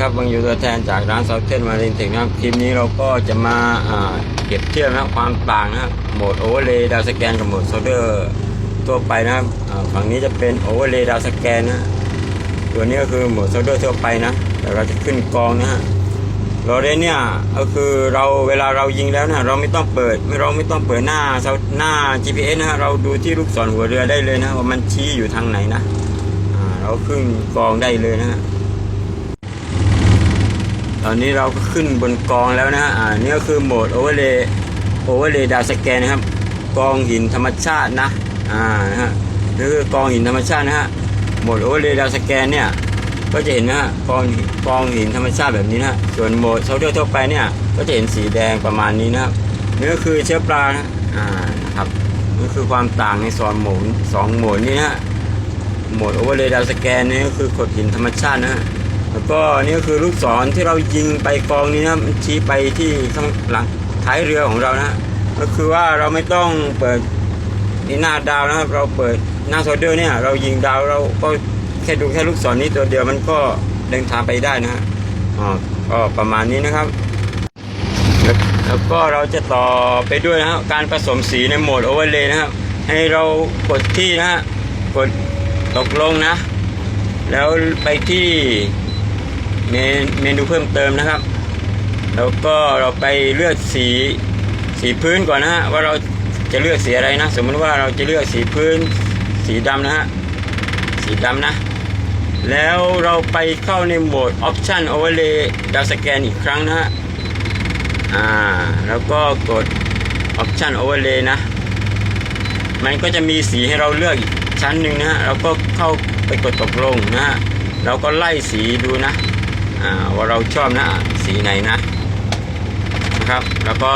ครับบางอยู่ตัวแทนจากร้านซอฟเทนมารินเทคนะครับคลิปนี้เราก็จะมาเก็บเทียบนะความต่างนะครับโหมดโอเวอร์เลย์ดาวสแกนกับโหมดโซเดอร์ทั่วไปนะครับฝั่งนี้จะเป็นโอเวอร์เลย์ดาวสแกนนะตัวนี้ก็คือโหมดโซเดอร์ทั่วไปนะแต่เราจะขึ้นกองนะฮะเราเรนเนี่ยก็คือเราเวลาเรายิงแล้วนะเราไม่ต้องเปิดไม่เราไม่ต้องเปิดหน้าหน้า GPS นะเราดูที่ลูกศรหัวเรือได้เลยนะว่ามันชี้อยู่ทางไหนนะเราขึ้นกองได้เลยนะฮะ ตอนนี้เราก็ขึ้นบนกองแล้วนะฮะอ่านี่ก็คือโหมดโอเวอร์เลย์โอเวอร์เลย์ดาวสแกนนะครับ กองหินธรรมชาตินะอ่านะฮะนี่คือกองหินธรรมชาตินะฮะโหมดโอเวอร์เลย์ดาวสแกนเนี่ยก็จะเห็นนะฮะกองกองหินธรรมชาติแบบนี้นะฮะส่วนโหมดโซเดอร์ทั่วไปเนี่ยก็จะเห็นสีแดงประมาณนี้นะครับนี่ก็คือเชื้อปลานะอ่านะครับนี่คือความต่างในสองโหมดสองโหมดนี้นะฮะโหมดโอเวอร์เลย์ดาวสแกนนี่ก็คือกดหินธรรมชาตินะฮะ แล้วก็นี่ก็คือลูกศรที่เรายิงไปกองนี้นะมันชี้ไปที่ข้างหลังท้ายเรือของเรานะก็คือว่าเราไม่ต้องเปิดนี่หน้าดาวนะครับ เราเปิดหน้าโซเดอร์เนี่ย เรายิงดาวเราก็แค่ดูแค่ลูกศรนี้ตัวเดียวมันก็เดินทางไปได้นะฮะอ๋อก็ประมาณนี้นะครับ แล้วก็เราจะต่อไปด้วยนะครับการผสมสีในโหมดโอเวอร์เลย์นะครับ ให้เรากดที่นะฮะกดตกลงนะ แล้วไปที่ เมนเมนูเพิ่มเติมนะครับ แล้วก็เราไปเลือกสีสีพื้นก่อนนะฮะว่าเราจะเลือกสีอะไรนะ สมมติว่าเราจะเลือกสีพื้น สีดำนะฮะสีดำนะ แล้วเราไปเข้าในโหมด Option Overlay ดาวสแกนอีกครั้งนะฮะอ่าแล้วก็กด Option Overlay นะ มันก็จะมีสีให้เราเลือกอีกชั้นหนึ่งนะฮะเราก็เข้าไปกดตกลงนะฮะเราก็ไล่สีดูนะ ว่าเราชอบนะสีไหนนะนะครับ แล้วก็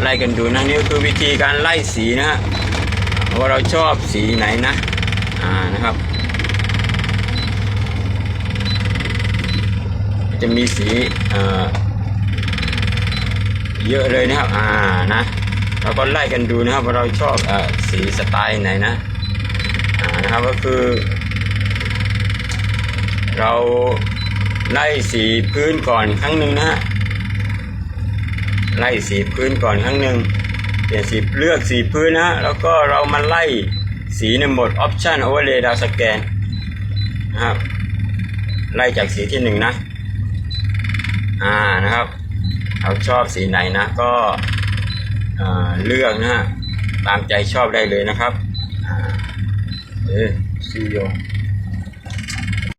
ไล่กันดูนะนี่คือวิธีการไล่สีนะฮะว่าเราชอบสีไหนนะอ่านะครับ จะมีสีเยอะเลยนะครับอ่านะเราก็ไล่กันดูนะครับว่าเราชอบเอ่อสีสไตล์ไหนนะอ่านะครับก็คือ เรา ไล่สีพื้นก่อนครั้งหนึ่งนะฮะไล่สีพื้นก่อนครั้งหนึ่งเปลี่ยนสีเลือกสีพื้นนะแล้วก็เรามาไล่สีในโหมด Option Overlay ดาวสแกนนะครับไล่จากสีที่หนึ่งนะอ่านะครับเราชอบสีไหนนะก็เลือกนะฮะตามใจชอบได้เลยนะครับอ่าเออซีโอ